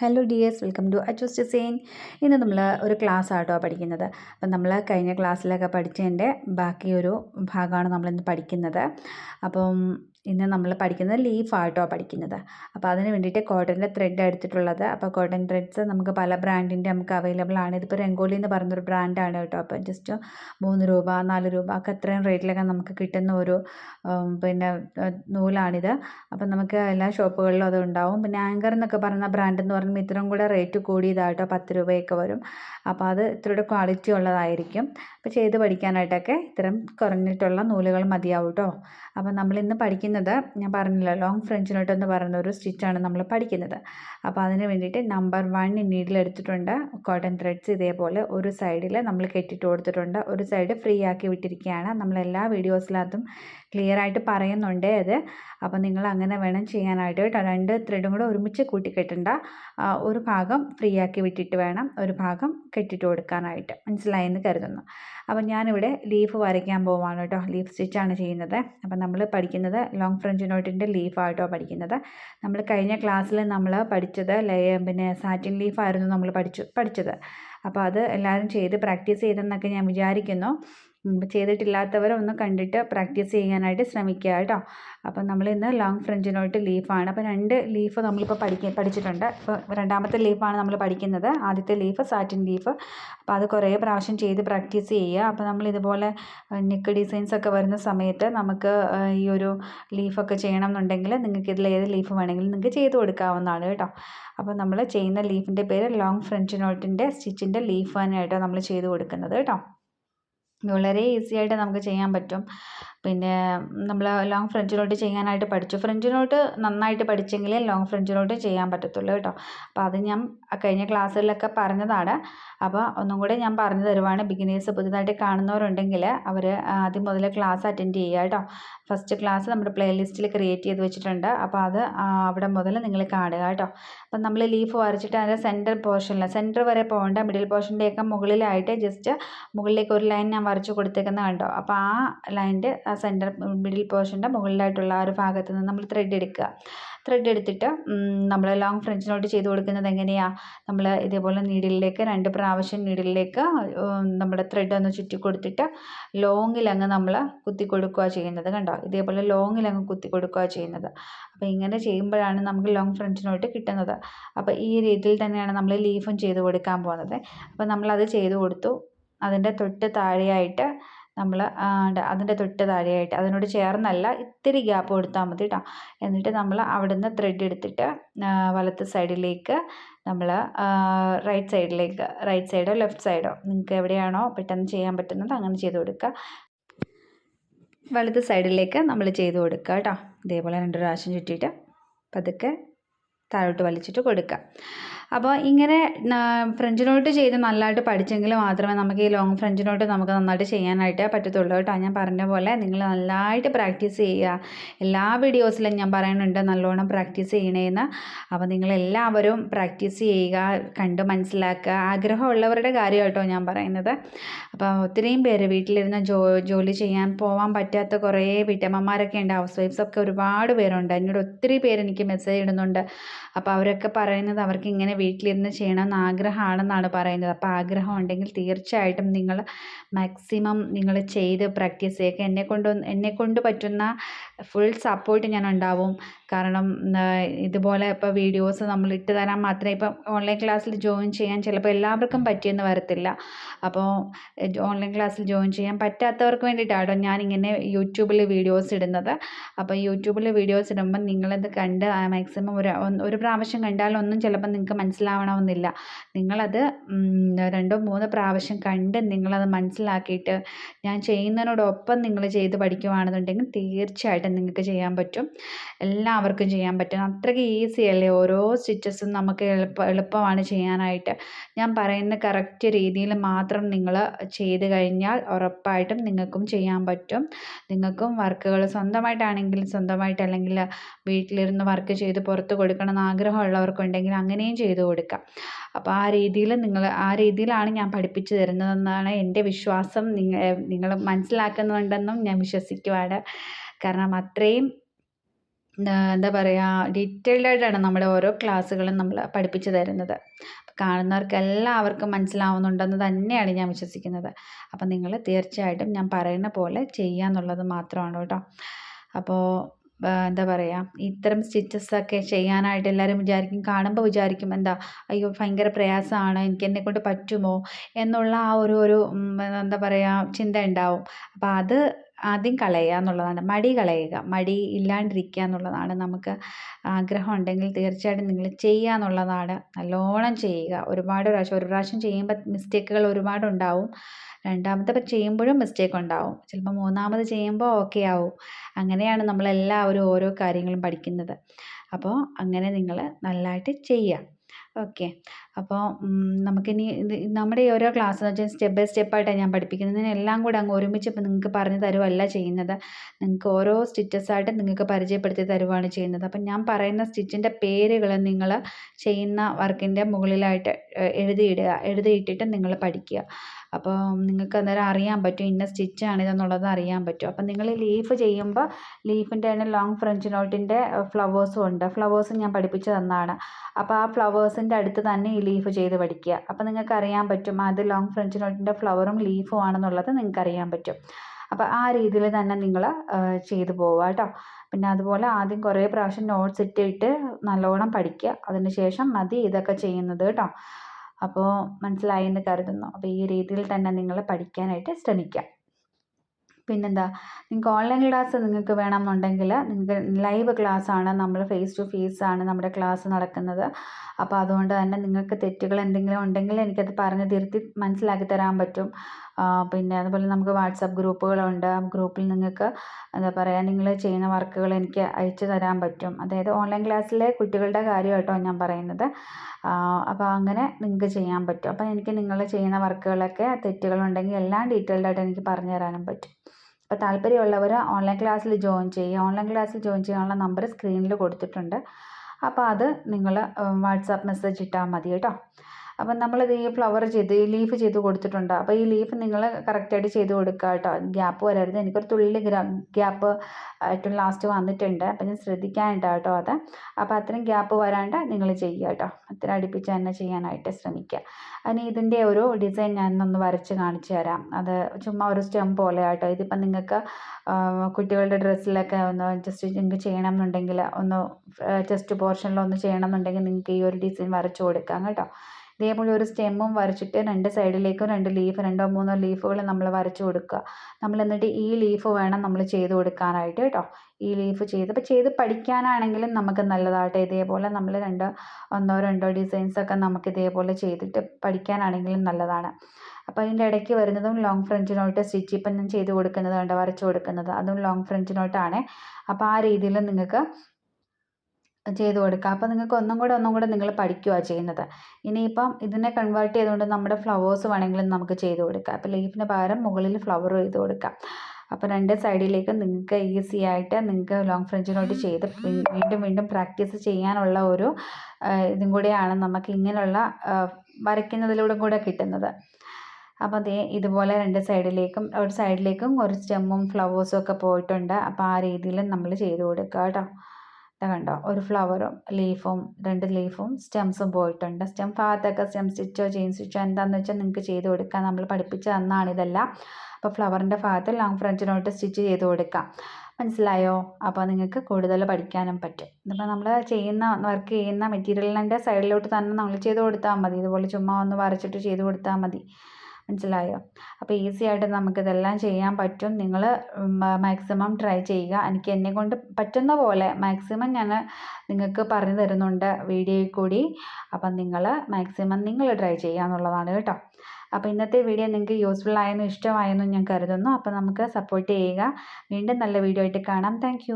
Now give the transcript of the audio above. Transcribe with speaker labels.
Speaker 1: Hello dears welcome to അജോസ്റ്റ് design ഇന്ന് നമ്മൾ ഒരു ക്ലാസ് ആട്ടോ പഠിക്കുന്നത്. അപ്പം നമ്മൾ കഴിഞ്ഞ ക്ലാസ്സിലൊക്കെ പഠിച്ചതിന്റെ ബാക്കി ഒരു ഭാഗമാണ് നമ്മളിന്ന് പഠിക്കുന്നത്. അപ്പം ഇന്ന് നമ്മൾ പഠിക്കുന്നത് ലീഫ് ആട്ടോ പഠിക്കുന്നത്. അപ്പോൾ അതിന് വേണ്ടിയിട്ട് കോട്ടന്റെ ത്രെഡ് എടുത്തിട്ടുള്ളത്. അപ്പോൾ കോട്ടൺ ത്രെഡ്സ് നമുക്ക് പല ബ്രാൻഡിന്റെ നമുക്ക് അവൈലബിൾ ആണ്. ഇതിപ്പോൾ രംഗോലി എന്ന് പറയുന്നൊരു ബ്രാൻഡാണ് കേട്ടോ. അപ്പോൾ ജസ്റ്റ് മൂന്ന് രൂപ നാല് രൂപ ഒക്കെ അത്രയും റേറ്റിലൊക്കെ നമുക്ക് കിട്ടുന്ന ഒരു പിന്നെ നൂലാണിത്. അപ്പം നമുക്ക് എല്ലാ ഷോപ്പുകളിലും അത് ഉണ്ടാവും. പിന്നെ ആങ്കർ എന്നൊക്കെ പറയുന്ന ബ്രാൻഡ് എന്ന് പറയുമ്പോൾ ഇത്രയും കൂടെ റേറ്റ് കൂടിയതായിട്ടോ പത്ത് രൂപയൊക്കെ വരും. അപ്പോൾ അത് ഇത്രയുടെ ക്വാളിറ്റി ഉള്ളതായിരിക്കും. അപ്പോൾ ചെയ്ത് പഠിക്കാനായിട്ടൊക്കെ ഇത്തരം കുറഞ്ഞിട്ടുള്ള നൂലുകൾ മതിയാവും കേട്ടോ. അപ്പോൾ നമ്മളിന്ന് പഠിക്കുന്നത് ഞാൻ പറഞ്ഞില്ല ലോങ് ഫ്രഞ്ച് നോട്ട് എന്ന് പറയുന്ന ഒരു സ്റ്റിച്ചാണ് നമ്മൾ പഠിക്കുന്നത്. അപ്പോൾ അതിന് വേണ്ടിയിട്ട് നമ്പർ വൺ നീഡിൽ എടുത്തിട്ടുണ്ട്. കോട്ടൺ ത്രെഡ്സ് ഇതേപോലെ ഒരു സൈഡിൽ നമ്മൾ കെട്ടിട്ട് കൊടുത്തിട്ടുണ്ട്. ഒരു സൈഡ് ഫ്രീ ആക്കി വിട്ടിരിക്കുകയാണ്. നമ്മൾ എല്ലാ വീഡിയോസിനകത്തും ക്ലിയർ ആയിട്ട് പറയുന്നുണ്ട് അത് അപ്പോൾ നിങ്ങൾ അങ്ങനെ വേണം ചെയ്യാനായിട്ട് കേട്ടോ. രണ്ട് ത്രെഡും കൂടെ ഒരുമിച്ച് കൂട്ടിക്കെട്ടണ്ട. ഒരു ഭാഗം ഫ്രീ ആക്കി വിട്ടിട്ട് വേണം ഒരു ഭാഗം കെട്ടിട്ട് കൊടുക്കാനായിട്ട്. മനസ്സിലായി എന്ന് കരുതുന്നു. അപ്പോൾ ഞാനിവിടെ ലീഫ് വരയ്ക്കാൻ പോവാണ് കേട്ടോ. ലീഫ് സ്റ്റിച്ചാണ് ചെയ്യുന്നത്. അപ്പോൾ നമ്മൾ പഠിക്കുന്നത് ലോങ് ഫ്രഞ്ച് നോട്ടിന്റെ ലീഫായിട്ടോ പഠിക്കുന്നത്. നമ്മൾ കഴിഞ്ഞ ക്ലാസ്സിൽ നമ്മൾ പഠിച്ചത് പിന്നെ സാറ്റിൻ ലീഫായിരുന്നു നമ്മൾ പഠിച്ചു പഠിച്ചത്. അപ്പോൾ അത് എല്ലാവരും ചെയ്ത് പ്രാക്ടീസ് ചെയ്തെന്നൊക്കെ ഞാൻ വിചാരിക്കുന്നു. ചെയ്തിട്ടില്ലാത്തവർ ഒന്ന് കണ്ടിട്ട് പ്രാക്ടീസ് ചെയ്യാനായിട്ട് ശ്രമിക്കുക കേട്ടോ. അപ്പം നമ്മൾ ഇന്ന് ലോങ് ഫ്രഞ്ച് നോട്ട് ലീഫാണ് അപ്പോൾ രണ്ട് ലീഫ് നമ്മളിപ്പോൾ പഠിക്ക പഠിച്ചിട്ടുണ്ട്. ഇപ്പോൾ രണ്ടാമത്തെ ലീഫാണ് നമ്മൾ പഠിക്കുന്നത്. ആദ്യത്തെ ലീഫ് സാറ്റിൻ ലീഫ് അപ്പോൾ അത് കുറേ പ്രാവശ്യം ചെയ്ത് പ്രാക്ടീസ് ചെയ്യുക. അപ്പോൾ നമ്മൾ ഇതുപോലെ നെക്ക് ഡിസൈൻസ് ഒക്കെ വരുന്ന സമയത്ത് നമുക്ക് ഈ ഒരു ലീഫൊക്കെ ചെയ്യണം എന്നുണ്ടെങ്കിൽ നിങ്ങൾക്ക് ഇതിൽ ഏത് ലീഫ് വേണമെങ്കിലും നിങ്ങൾക്ക് ചെയ്ത് കൊടുക്കാവുന്നതാണ് കേട്ടോ. അപ്പോൾ നമ്മൾ ചെയ്യുന്ന ലീഫിന്റെ പേര് ലോങ് ഫ്രഞ്ച് നോട്ടിന്റെ സ്റ്റിച്ചിന്റെ ലീഫ് തന്നെയായിട്ടാണ് നമ്മൾ ചെയ്ത് കൊടുക്കുന്നത് കേട്ടോ. വളരെ ഈസി ആയിട്ട് നമുക്ക് ചെയ്യാൻ പറ്റും. പിന്നെ നമ്മൾ ലോങ് ഫ്രഞ്ച് നോട്ട് ചെയ്യാനായിട്ട് പഠിച്ചു. ഫ്രഞ്ച് നോട്ട് നന്നായിട്ട് പഠിച്ചെങ്കിലേ ലോങ് ഫ്രഞ്ച് നോട്ട് ചെയ്യാൻ പറ്റത്തുള്ളൂ കേട്ടോ. അപ്പോൾ അത് ഞാൻ കഴിഞ്ഞ ക്ലാസ്സുകളിലൊക്കെ പറഞ്ഞതാണ്. അപ്പോൾ ഒന്നും കൂടെ ഞാൻ പറഞ്ഞു തരുവാണ്. ബിഗിനേഴ്സ് പുതുതായിട്ട് കാണുന്നവരുണ്ടെങ്കിൽ അവർ ആദ്യം മുതൽ ക്ലാസ് അറ്റൻഡ് ചെയ്യുക കേട്ടോ. ഫസ്റ്റ് ക്ലാസ് നമ്മുടെ പ്ലേലിസ്റ്റിൽ ക്രിയേറ്റ് ചെയ്ത് വെച്ചിട്ടുണ്ട്. അപ്പോൾ അത് അവിടെ മുതൽ നിങ്ങൾ കാണുക കേട്ടോ. അപ്പം നമ്മൾ ലീഫ് വരച്ചിട്ട് അതിന്റെ സെന്റർ പോർഷനിൽ സെന്റർ വരെ പോകേണ്ട മിഡിൽ പോർഷന്റെയൊക്കെ മുകളിലായിട്ട് ജസ്റ്റ് മുകളിലേക്ക് ഒരു ലൈൻ ഞാൻ വരച്ച് കൊടുത്തേക്കുന്ന കണ്ടോ അപ്പോൾ ആ ലൈന്റെ ആ സെന്റർ മിഡിൽ പോർഷന്റെ മുകളിലായിട്ടുള്ള ആ ഒരു ഭാഗത്ത് നിന്ന് നമ്മൾ ത്രെഡ് എടുക്കുക. ത്രെഡ് എടുത്തിട്ട് നമ്മൾ ലോങ് ഫ്രഞ്ച് നോട്ട് ചെയ്ത് കൊടുക്കുന്നത് എങ്ങനെയാണ് നമ്മൾ ഇതേപോലെ നീഡിലേക്ക് രണ്ട് പ്രാവശ്യം നീഡിലേക്ക് നമ്മുടെ ത്രെഡ് ഒന്ന് ചുറ്റി കൊടുത്തിട്ട് ലോങ്ങിൽ അങ്ങ് നമ്മൾ കുത്തി കൊടുക്കുക ചെയ്യുന്നത് കണ്ടോ? ഇതേപോലെ ലോങ്ങിൽ അങ്ങ് കുത്തി കൊടുക്കുക ചെയ്യുന്നത്. അപ്പോൾ ഇങ്ങനെ ചെയ്യുമ്പോഴാണ് നമുക്ക് ലോങ് ഫ്രഞ്ച് നോട്ട് കിട്ടുന്നത്. അപ്പോൾ ഈ രീതിയിൽ തന്നെയാണ് നമ്മൾ ലീഫും ചെയ്ത് കൊടുക്കാൻ പോകുന്നത്. അപ്പോൾ നമ്മളത് ചെയ്ത് കൊടുത്തു. അതിന്റെ തൊട്ട് താഴെയായിട്ട് നമ്മൾ അതിന്റെ തൊട്ട് താഴെയായിട്ട് അതിനോട് ചേർന്നല്ല ഇത്തിരി ഗ്യാപ്പ് കൊടുത്താൽ മതി കേട്ടോ എന്നിട്ട് നമ്മൾ അവിടുന്ന് ത്രെഡ് എടുത്തിട്ട് വലത്ത് സൈഡിലേക്ക് നമ്മൾ റൈറ്റ് സൈഡിലേക്ക് റൈറ്റ് സൈഡോ ലെഫ്റ്റ് സൈഡോ നിങ്ങൾക്ക് എവിടെയാണോ പെട്ടെന്ന് ചെയ്യാൻ പറ്റുന്നത് അങ്ങനെ ചെയ്ത് കൊടുക്കുക വലത് സൈഡിലേക്ക് നമ്മൾ ചെയ്ത് കൊടുക്കുക കേട്ടോ ഇതേപോലെ രണ്ട് പ്രാവശ്യം ചുറ്റിയിട്ട് പതുക്കെ താഴോട്ട് വലിച്ചിട്ട് കൊടുക്കുക അപ്പോൾ ഇങ്ങനെ ഫ്രഞ്ച് നോട്ട് ചെയ്ത് നല്ലതായിട്ട് പഠിച്ചെങ്കിൽ മാത്രമേ നമുക്ക് ഈ ലോങ് ഫ്രഞ്ച് നോട്ട് നമുക്ക് നന്നായിട്ട് ചെയ്യാനായിട്ട് പറ്റത്തുള്ളൂ കേട്ടോ. ഞാൻ പറഞ്ഞ പോലെ നിങ്ങൾ നല്ലതായിട്ട് പ്രാക്ടീസ് ചെയ്യുക. എല്ലാ വീഡിയോസിലും ഞാൻ പറയുന്നുണ്ട് നല്ലോണം പ്രാക്ടീസ് ചെയ്യണേന്ന്. അപ്പോൾ നിങ്ങൾ എല്ലാവരും പ്രാക്ടീസ് ചെയ്യുക കണ്ട് മനസ്സിലാക്കുക. ആഗ്രഹമുള്ളവരുടെ കാര്യം കേട്ടോ ഞാൻ പറയുന്നത്. അപ്പോൾ ഒത്തിരിയും പേര് വീട്ടിലിരുന്ന് ജോ ജോലി ചെയ്യാൻ പോകാൻ പറ്റാത്ത കുറേ വീട്ടമ്മമാരൊക്കെ ഉണ്ട്. ഹൗസ് വൈഫ്സ് ഒക്കെ ഒരുപാട് പേരുണ്ട്. എന്നോട് ഒത്തിരി പേര് എനിക്ക് മെസ്സേജ് ഇടുന്നുണ്ട്. അപ്പോൾ അവരൊക്കെ പറയുന്നത് അവർക്ക് ഇങ്ങനെ വീട്ടിലിരുന്ന് ചെയ്യണമെന്ന് ആഗ്രഹമാണെന്നാണ് പറയുന്നത്. അപ്പോൾ ആഗ്രഹം ഉണ്ടെങ്കിൽ തീർച്ചയായിട്ടും നിങ്ങൾ മാക്സിമം നിങ്ങൾ ചെയ്ത് പ്രാക്ടീസ് ചെയ്യുക. എന്നെക്കൊണ്ട് എന്നെക്കൊണ്ട് പറ്റുന്ന ഫുൾ സപ്പോർട്ട് ഞാൻ ഉണ്ടാവും കാരണം ഇതുപോലെ ഇപ്പോൾ വീഡിയോസ് നമ്മൾ ഇട്ട് തരാൻ മാത്രമേ ഇപ്പം ഓൺലൈൻ ക്ലാസ്സിൽ ജോയിൻ ചെയ്യാൻ ചിലപ്പോൾ എല്ലാവർക്കും പറ്റിയെന്ന് വരത്തില്ല. അപ്പോൾ ഓൺലൈൻ ക്ലാസ്സിൽ ജോയിൻ ചെയ്യാൻ പറ്റാത്തവർക്ക് വേണ്ടിയിട്ടാണ് ഞാനിങ്ങനെ യൂട്യൂബിൽ വീഡിയോസ് ഇടുന്നത്. അപ്പോൾ യൂട്യൂബിൽ വീഡിയോസ് ഇടുമ്പോൾ നിങ്ങളത് കണ്ട് മാക്സിമം ഒരു ഒരു പ്രാവശ്യം കണ്ടാലൊന്നും ചിലപ്പോൾ നിങ്ങൾക്ക് മനസ്സിലാവണമെന്നില്ല. നിങ്ങളത് രണ്ടോ മൂന്നോ പ്രാവശ്യം കണ്ട് നിങ്ങളത് മനസ്സിലാക്കിയിട്ട് ഞാൻ ചെയ്യുന്നതിനോടൊപ്പം നിങ്ങൾ ചെയ്ത് പഠിക്കുകയാണെന്നുണ്ടെങ്കിൽ തീർച്ചയായിട്ടും നിങ്ങൾക്ക് ചെയ്യാൻ പറ്റും. എല്ലാവർക്കും ചെയ്യാൻ പറ്റും. അത്രയ്ക്ക് ഈസി അല്ലേ? ഓരോ സ്റ്റിച്ചസും നമുക്ക് എളുപ്പ എളുപ്പമാണ് ചെയ്യാനായിട്ട്. ഞാൻ പറയുന്ന കറക്റ്റ് രീതിയിൽ മാത്രം നിങ്ങൾ ചെയ്ത് കഴിഞ്ഞാൽ ഉറപ്പായിട്ടും നിങ്ങൾക്കും ചെയ്യാൻ പറ്റും. നിങ്ങൾക്കും വർക്കുകൾ സ്വന്തമായിട്ടാണെങ്കിൽ സ്വന്തമായിട്ട് അല്ലെങ്കിൽ വീട്ടിലിരുന്ന് വർക്ക് ചെയ്ത് പുറത്ത് കൊടുക്കണം എന്ന് ആഗ്രഹമുള്ളവർക്കുണ്ടെങ്കിൽ അങ്ങനെയും ചെയ്ത് കൊടുക്കാം. അപ്പോൾ ആ രീതിയിൽ നിങ്ങൾ ആ രീതിയിലാണ് ഞാൻ പഠിപ്പിച്ചു തരുന്നതെന്നാണ് എന്റെ വിശ്വാസം. നിങ്ങൾ നിങ്ങൾ മനസ്സിലാക്കുന്നുണ്ടെന്നും ഞാൻ വിശ്വസിക്കുവാണ്. കാരണം അത്രയും എന്താ പറയുക ഡീറ്റെയിൽഡ് ആയിട്ടാണ് നമ്മുടെ ഓരോ ക്ലാസ്സുകളും നമ്മൾ പഠിപ്പിച്ചു തരുന്നത്. കാണുന്നവർക്ക് എല്ലാവർക്കും മനസ്സിലാവുന്നുണ്ടെന്ന് തന്നെയാണ് ഞാൻ വിശ്വസിക്കുന്നത്. അപ്പം നിങ്ങൾ തീർച്ചയായിട്ടും ഞാൻ പറയുന്ന പോലെ ചെയ്യാന്നുള്ളത് മാത്രമാണ് കേട്ടോ. അപ്പോൾ എന്താ പറയുക ഇത്തരം സ്റ്റിച്ചസൊക്കെ ചെയ്യാനായിട്ട് എല്ലാവരും വിചാരിക്കും കാണുമ്പോൾ വിചാരിക്കും എന്താ അയ്യോ ഭയങ്കര പ്രയാസമാണ് എനിക്ക് എന്നെ കൊണ്ട് പറ്റുമോ എന്നുള്ള ആ ഒരു ഒരു എന്താ പറയുക ചിന്ത ഉണ്ടാവും. അപ്പോൾ അത് ആദ്യം കളയുക എന്നുള്ളതാണ്. മടി കളയുക. മടി ഇല്ലാണ്ടിരിക്കുക എന്നുള്ളതാണ് നമുക്ക് ആഗ്രഹം ഉണ്ടെങ്കിൽ തീർച്ചയായിട്ടും നിങ്ങൾ ചെയ്യുക എന്നുള്ളതാണ്. നല്ലോണം ചെയ്യുക. ഒരുപാട് പ്രാവശ്യം ഒരു പ്രാവശ്യം ചെയ്യുമ്പോൾ മിസ്റ്റേക്കുകൾ ഒരുപാട് ഉണ്ടാവും. രണ്ടാമത്തെ ചെയ്യുമ്പോഴും മിസ്റ്റേക്ക് ഉണ്ടാവും. ചിലപ്പോൾ മൂന്നാമത് ചെയ്യുമ്പോൾ ഓക്കെ ആവും. അങ്ങനെയാണ് നമ്മളെല്ലാവരും ഓരോ കാര്യങ്ങളും പഠിക്കുന്നത്. അപ്പോൾ അങ്ങനെ നിങ്ങൾ നല്ലതായിട്ട് ചെയ്യുക. ഓക്കെ. അപ്പോൾ നമുക്കിനി നമ്മുടെ ഈ ഓരോ ക്ലാസ് എന്ന് വെച്ചാൽ സ്റ്റെപ്പ് ബൈ സ്റ്റെപ്പായിട്ടാണ് ഞാൻ പഠിപ്പിക്കുന്നത് എല്ലാം കൂടെ അങ്ങ് ഒരുമിച്ച് ഇപ്പം നിങ്ങൾക്ക് പറഞ്ഞു തരുവല്ല ചെയ്യുന്നത്. നിങ്ങൾക്ക് ഓരോ സ്റ്റിച്ചസായിട്ട് നിങ്ങൾക്ക് പരിചയപ്പെടുത്തി തരുവാണ് ചെയ്യുന്നത്. അപ്പം ഞാൻ പറയുന്ന സ്റ്റിച്ചിന്റെ പേരുകൾ നിങ്ങൾ ചെയ്യുന്ന വർക്കിന്റെ മുകളിലായിട്ട് എഴുതിയിടുക എഴുതിയിട്ടിട്ട് നിങ്ങൾ പഠിക്കുക. അപ്പോൾ നിങ്ങൾക്ക് അന്നേരം അറിയാൻ പറ്റും ഇന്ന സ്റ്റിച്ചാണ് ഇതെന്നുള്ളത് അറിയാൻ പറ്റും. അപ്പം നിങ്ങൾ ലീഫ് ചെയ്യുമ്പോൾ ലീഫിന്റെ തന്നെ ലോങ് ഫ്രഞ്ച് നോട്ടിന്റെ ഫ്ലവേഴ്സും ഉണ്ട്. ഫ്ലവേഴ്സും ഞാൻ പഠിപ്പിച്ചു തന്നാണ് അപ്പോൾ ആ ഫ്ലവേഴ്സിന്റെ അടുത്ത് തന്നെ ഈ ലീഫ് ചെയ്ത് പഠിക്കുക. അപ്പോൾ നിങ്ങൾക്ക് അറിയാൻ പറ്റും അത് ലോങ് ഫ്രഞ്ച് നോട്ടിന്റെ ഫ്ലവറും ലീഫും ആണെന്നുള്ളത് നിങ്ങൾക്ക് അറിയാൻ പറ്റും. അപ്പോൾ ആ രീതിയിൽ തന്നെ നിങ്ങൾ ചെയ്തു പോവുക കേട്ടോ. പിന്നെ അതുപോലെ ആദ്യം കുറേ പ്രാവശ്യം നോട്ട്സ് ഇട്ടിട്ട് നല്ലോണം പഠിക്കുക. അതിന് ശേഷം മതി ഇതൊക്കെ ചെയ്യുന്നത് കേട്ടോ. അപ്പോൾ മനസ്സിലായെന്ന് കരുതുന്നു. അപ്പോൾ ഈ രീതിയിൽ തന്നെ നിങ്ങൾ പഠിക്കാനായിട്ട് ശ്രമിക്കുക പിന്നെന്താ? നിങ്ങൾക്ക് ഓൺലൈൻ ക്ലാസ് നിങ്ങൾക്ക് വേണമെന്നുണ്ടെങ്കിൽ നിങ്ങൾക്ക് ലൈവ് ക്ലാസ് ആണ് നമ്മൾ ഫേസ് ടു ഫേസ് ആണ് നമ്മുടെ ക്ലാസ് നടക്കുന്നത്. അപ്പോൾ അതുകൊണ്ട് തന്നെ നിങ്ങൾക്ക് തെറ്റുകൾ എന്തെങ്കിലും ഉണ്ടെങ്കിൽ എനിക്കത് പറഞ്ഞ് തിരുത്തി മനസ്സിലാക്കി തരാൻ പറ്റും. പിന്നെ അതുപോലെ നമുക്ക് വാട്സപ്പ് ഗ്രൂപ്പുകളുണ്ട്. ആ ഗ്രൂപ്പിൽ നിങ്ങൾക്ക് എന്താ പറയുക നിങ്ങൾ ചെയ്യുന്ന വർക്കുകൾ എനിക്ക് അയച്ചു തരാൻ പറ്റും. അതായത് ഓൺലൈൻ ക്ലാസ്സിലെ കുട്ടികളുടെ കാര്യം കേട്ടോ ഞാൻ പറയുന്നത്. അപ്പോൾ അങ്ങനെ നിങ്ങൾക്ക് ചെയ്യാൻ പറ്റും. അപ്പോൾ എനിക്ക് നിങ്ങൾ ചെയ്യുന്ന വർക്കുകളൊക്കെ തെറ്റുകളുണ്ടെങ്കിൽ എല്ലാം ഡീറ്റെയിൽഡ് ആയിട്ട് എനിക്ക് പറഞ്ഞു തരാനും പറ്റും. അപ്പോൾ താല്പര്യമുള്ളവർ ഓൺലൈൻ ക്ലാസ്സിൽ ജോയിൻ ചെയ്യുക. ഓൺലൈൻ ക്ലാസ്സിൽ ജോയിൻ ചെയ്യാനുള്ള നമ്പർ സ്ക്രീനിൽ കൊടുത്തിട്ടുണ്ട്. അപ്പോൾ അത് നിങ്ങൾ വാട്സാപ്പ് മെസ്സേജ് ഇട്ടാൽ മതി കേട്ടോ. അപ്പം നമ്മളിത് ഈ ഫ്ലവർ ചെയ്ത് ലീഫ് ചെയ്ത് കൊടുത്തിട്ടുണ്ട്. അപ്പോൾ ഈ ലീഫ് നിങ്ങൾ കറക്റ്റായിട്ട് ചെയ്ത് കൊടുക്കുക കേട്ടോ. ഗ്യാപ്പ് വരരുത്. എനിക്കൊരു തുള്ളി ഗ്യാപ്പ് ഏറ്റവും ലാസ്റ്റ് വന്നിട്ടുണ്ട്. അപ്പം ഞാൻ ശ്രദ്ധിക്കാനുണ്ട് കേട്ടോ അത്. അപ്പോൾ അത്രയും ഗ്യാപ്പ് വരാണ്ട് നിങ്ങൾ ചെയ്യുക കേട്ടോ. അത്ര അടുപ്പിച്ച് തന്നെ ചെയ്യാനായിട്ട് ശ്രമിക്കുക. അതിന് ഇതിന്റെ ഒരു ഡിസൈൻ ഞാൻ ഒന്ന് വരച്ച് കാണിച്ചു തരാം. അത് ചുമ്മാ ഒരു സ്റ്റെം പോലെ കേട്ടോ. ഇതിപ്പം നിങ്ങൾക്ക് കുട്ടികളുടെ ഡ്രസ്സിലൊക്കെ ഒന്ന് ജസ്റ്റ് നിങ്ങൾക്ക് ചെയ്യണം എന്നുണ്ടെങ്കിൽ ഒന്ന് ചെസ്റ്റ് പോർഷനിലൊന്ന് ചെയ്യണം എന്നുണ്ടെങ്കിൽ നിങ്ങൾക്ക് ഈ ഒരു ഡിസൈൻ വരച്ച് കൊടുക്കാം കേട്ടോ. ഇതേപോലെ ഒരു സ്റ്റെമ്മും വരച്ചിട്ട് രണ്ട് സൈഡിലേക്കും രണ്ട് ലീഫ് രണ്ടോ മൂന്നോ ലീഫുകൾ നമ്മൾ വരച്ചു കൊടുക്കുക. നമ്മൾ എന്നിട്ട് ഈ ലീഫ് വേണം നമ്മൾ ചെയ്ത് കൊടുക്കാനായിട്ട് കേട്ടോ. ഈ ലീഫ് ചെയ്ത് അപ്പോൾ ചെയ്ത് പഠിക്കാനാണെങ്കിലും നമുക്ക് നല്ലതാകട്ടെ. ഇതേപോലെ നമ്മൾ രണ്ട് ഒന്നോ രണ്ടോ ഡിസൈൻസൊക്കെ നമുക്ക് ഇതേപോലെ ചെയ്തിട്ട് പഠിക്കാനാണെങ്കിലും നല്ലതാണ്. അപ്പോൾ അതിന്റെ ഇടയ്ക്ക് വരുന്നതും ലോങ് ഫ്രഞ്ച് നോട്ട് സ്റ്റിച്ച് ഇപ്പം ഞാൻ ചെയ്ത് കൊടുക്കുന്നത് കണ്ടോ? വരച്ച് കൊടുക്കുന്നത്. അതും ലോങ് ഫ്രഞ്ച് നോട്ടാണ് അപ്പോൾ ആ രീതിയിൽ നിങ്ങൾക്ക് ചെയ്ത് കൊടുക്കുക. അപ്പോൾ നിങ്ങൾക്ക് ഒന്നും കൂടെ ഒന്നും കൂടെ നിങ്ങൾ പഠിക്കുകയാണ് ചെയ്യുന്നത്. ഇനിയിപ്പം ഇതിനെ കൺവേർട്ട് ചെയ്തുകൊണ്ട് നമ്മുടെ ഫ്ലവേഴ്സ് വേണമെങ്കിലും നമുക്ക് ചെയ്ത് കൊടുക്കാം. അപ്പോൾ ലീഫിന് പകരം മുകളിൽ ഫ്ലവർ ചെയ്ത് കൊടുക്കാം. അപ്പോൾ രണ്ട് സൈഡിലേക്കും നിങ്ങൾക്ക് ഈസി ആയിട്ട് നിങ്ങൾക്ക് ലോങ് ഫ്രഞ്ചിനോട്ട് ചെയ്ത് വീണ്ടും വീണ്ടും പ്രാക്ടീസ് ചെയ്യാനുള്ള ഒരു ഇതും കൂടിയാണ് നമുക്ക് ഇങ്ങനെയുള്ള വരയ്ക്കുന്നതിലൂടെ കൂടെ കിട്ടുന്നത്. അപ്പോൾ അതേ ഇതുപോലെ രണ്ട് സൈഡിലേക്കും ഒരു സൈഡിലേക്കും ഒരു സ്റ്റെമ്മും ഫ്ലവേഴ്സും ഒക്കെ പോയിട്ടുണ്ട്. അപ്പോൾ ആ രീതിയിൽ നമ്മൾ ചെയ്ത് കൊടുക്കുക കേട്ടോ. കണ്ടോ ഒരു ഫ്ലവറും ലീഫും രണ്ട് ലീഫും സ്റ്റെംസും പോയിട്ടുണ്ട്. സ്റ്റെം ഭാഗത്തൊക്കെ സ്റ്റെം സ്റ്റിച്ചോ ചെയിൻ സ്റ്റിച്ചോ എന്താണെന്ന് വെച്ചാൽ നിങ്ങൾക്ക് ചെയ്ത് കൊടുക്കാം. നമ്മൾ പഠിപ്പിച്ച് തന്നാണ് ഇതെല്ലാം. അപ്പോൾ ഫ്ലവറിന്റെ ഭാഗത്ത് ലോങ് ഫ്രഞ്ചിനോട്ട് സ്റ്റിച്ച് ചെയ്ത് കൊടുക്കാം. മനസ്സിലായോ? അപ്പോൾ നിങ്ങൾക്ക് കൂടുതൽ പഠിക്കാനും പറ്റും. ഇതിപ്പോൾ നമ്മൾ ചെയ്യുന്ന വർക്ക് ചെയ്യുന്ന മെറ്റീരിയലിന്റെ സൈഡിലോട്ട് തന്നെ നമ്മൾ ചെയ്ത് കൊടുത്താൽ മതി. ഇതുപോലെ ചുമ്മാ ഒന്ന് വരച്ചിട്ട് ചെയ്ത് കൊടുത്താൽ മതി. മനസ്സിലായോ? അപ്പോൾ ഈസി ആയിട്ട് നമുക്കിതെല്ലാം ചെയ്യാൻ പറ്റും. നിങ്ങൾ മാക്സിമം ട്രൈ ചെയ്യുക. എനിക്ക് എന്നെ കൊണ്ട് പറ്റുന്ന പോലെ മാക്സിമം ഞാൻ നിങ്ങൾക്ക് പറഞ്ഞു തരുന്നുണ്ട് വീഡിയോയിൽ കൂടി. അപ്പം നിങ്ങൾ മാക്സിമം നിങ്ങൾ ട്രൈ ചെയ്യുക എന്നുള്ളതാണ് കേട്ടോ. അപ്പോൾ ഇന്നത്തെ വീഡിയോ നിങ്ങൾക്ക് യൂസ്ഫുൾ ആയെന്നും ഇഷ്ടമായെന്നും ഞാൻ കരുതുന്നു. അപ്പോൾ നമുക്ക് സപ്പോർട്ട് ചെയ്യുക. വീണ്ടും നല്ല വീഡിയോ ആയിട്ട് കാണാം. താങ്ക്